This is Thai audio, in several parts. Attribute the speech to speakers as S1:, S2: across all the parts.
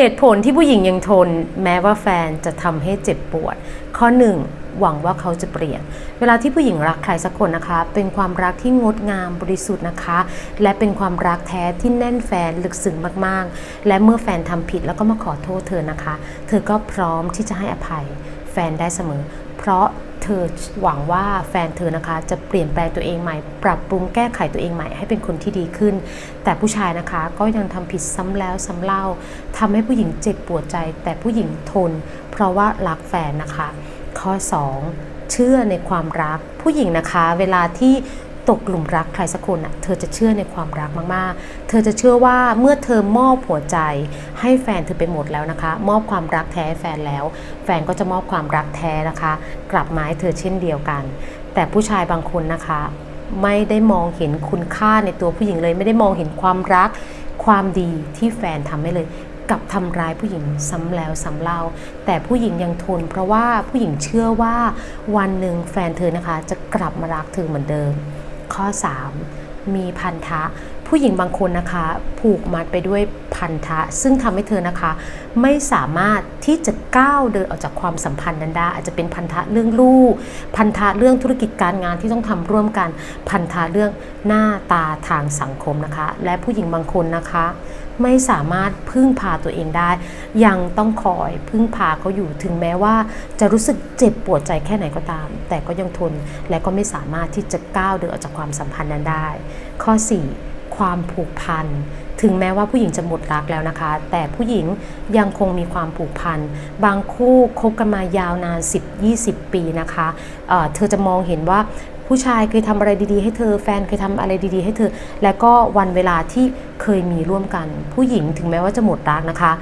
S1: เหตุผลที่ผู้หญิงยังทน แม้ว่าแฟนจะทำให้เจ็บปวด ข้อหนึ่งหวังว่าเขาจะเปลี่ยน เวลาที่ผู้หญิงรักใครสักคนนะคะ เป็นความรักที่งดงามบริสุทธิ์นะคะ และเป็นความรักแท้ที่แน่นแฟนลึกซึ้งมากๆ และเมื่อแฟนทำผิดแล้วก็มาขอโทษเธอนะคะ เธอก็พร้อมที่จะให้อภัยแฟนได้เสมอ เพราะ เธอหวังว่าแฟนเธอนะคะ จะเปลี่ยนแปลงตัวเองใหม่ ปรับปรุงแก้ไขตัวเองใหม่ ให้เป็นคนที่ดีขึ้น แต่ผู้ชายนะคะก็ยังทำผิดซ้ำแล้วซ้ำเล่าทำให้ผู้หญิงเจ็บปวดใจ แต่ผู้หญิงทน เพราะว่ารักแฟนนะคะ ข้อ 2 เชื่อในความรักผู้หญิงนะคะ เวลาที่ ตกหลุมรักใครสักคนอะเธอจะเชื่อในความรักมากๆ เธอจะเชื่อว่าเมื่อเธอมอบหัวใจ ให้แฟนเธอไปหมดแล้วนะคะ มอบความรักแท้แฟนแล้ว แฟนก็จะมอบความรักแท้นะคะ กลับมาให้เธอเช่นเดียวกัน แต่ผู้ชายบางคนนะคะ ไม่ได้มองเห็นคุณค่าในตัวผู้หญิงเลย ไม่ได้มองเห็นความรักความดีที่แฟนทำให้เลยกับทำร้ายผู้หญิงซ้ำแล้วซ้ำเล่า แต่ผู้หญิงยังทน เพราะว่าผู้หญิงเชื่อว่าวันหนึ่งแฟนเธอนะคะ จะกลับมารักเธอเหมือนเดิม ข้อ 3 มีพันธะ ผู้หญิงบางคนนะคะ ผูกมัดไปด้วย พันธะ ซึ่งทำให้เธอนะคะ ไม่สามารถที่จะก้าวเดินออกจากความสัมพันธ์นั้นได้ อาจจะเป็นพันธะเรื่องลูก พันธะเรื่องธุรกิจการงานที่ต้องทำร่วมกัน พันธะเรื่องหน้าตาทางสังคมนะคะ และผู้หญิงบางคนนะคะ ไม่สามารถพึ่งพาตัวเองได้ ยังต้องคอยพึ่งพาเขาอยู่ถึงแม้ว่า จะรู้สึกเจ็บปวดใจแค่ไหนก็ตาม แต่ก็ยังทนและก็ไม่สามารถที่จะก้าวเดินออกจากความสัมพันธ์นั้นได้ ข้อ 4 ความผูกพัน ถึงแม้ว่าผู้หญิงจะหมดรักแล้วนะคะ แต่ผู้หญิงยังคงมีความผูกพัน บางคู่คบกันมายาวนาน 10-20 ปีนะคะเเธอจะมองเห็นว่าผู้ชายเคยทำอะไรดีๆ ให้เธอแฟนเคยทำอะไรดีๆ ให้เธอ และก็วันเวลาที่เคยมีร่วมกัน ผู้หญิงถึงแม้ว่าจะหมดรักนะคะ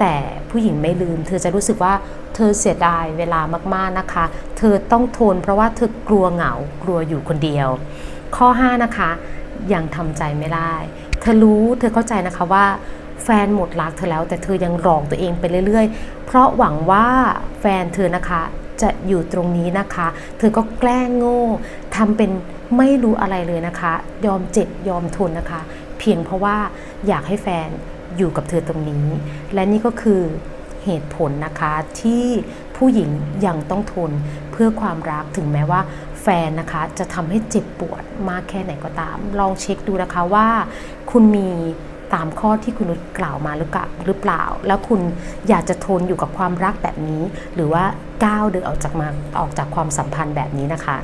S1: แต่ผู้หญิงไม่ลืม เธอจะรู้สึกว่าเธอเสียดายเวลามากๆนะคะ เธอต้องทนเพราะว่าเธอกลัวเหงากลัวอยู่คนเดียว ข้อ 5 นะคะ ยังทำใจไม่ได้ เธอรู้เธอเข้าใจนะคะว่าแฟนหมดรักเธอแล้ว แต่เธอยังหลอกตัวเองไปเรื่อยๆ เพราะหวังว่าแฟนเธอนะคะจะอยู่ตรงนี้นะคะ เธอก็แกล้งโง่ทำเป็นไม่รู้อะไรเลยนะคะ ยอมเจ็บยอมทนนะคะ เพียงเพราะว่าอยากให้แฟนอยู่กับเธอตรงนี้ และนี่ก็คือ เหตุผลนะคะที่ผู้หญิงยังต้องทนเพื่อความรักถึงแม้ว่าแฟนนะคะจะทำให้เจ็บปวดมากแค่ไหนก็ตาม ลองเช็คดูนะคะว่า คุณมีตามข้อที่คุณนุชกล่าวมาหรือเปล่าหรือเปล่าแล้วคุณอยากจะทนอยู่กับความรักแบบนี้ หรือว่าก้าวเดินออกจากมาออกจากความสัมพันธ์แบบนี้นะคะ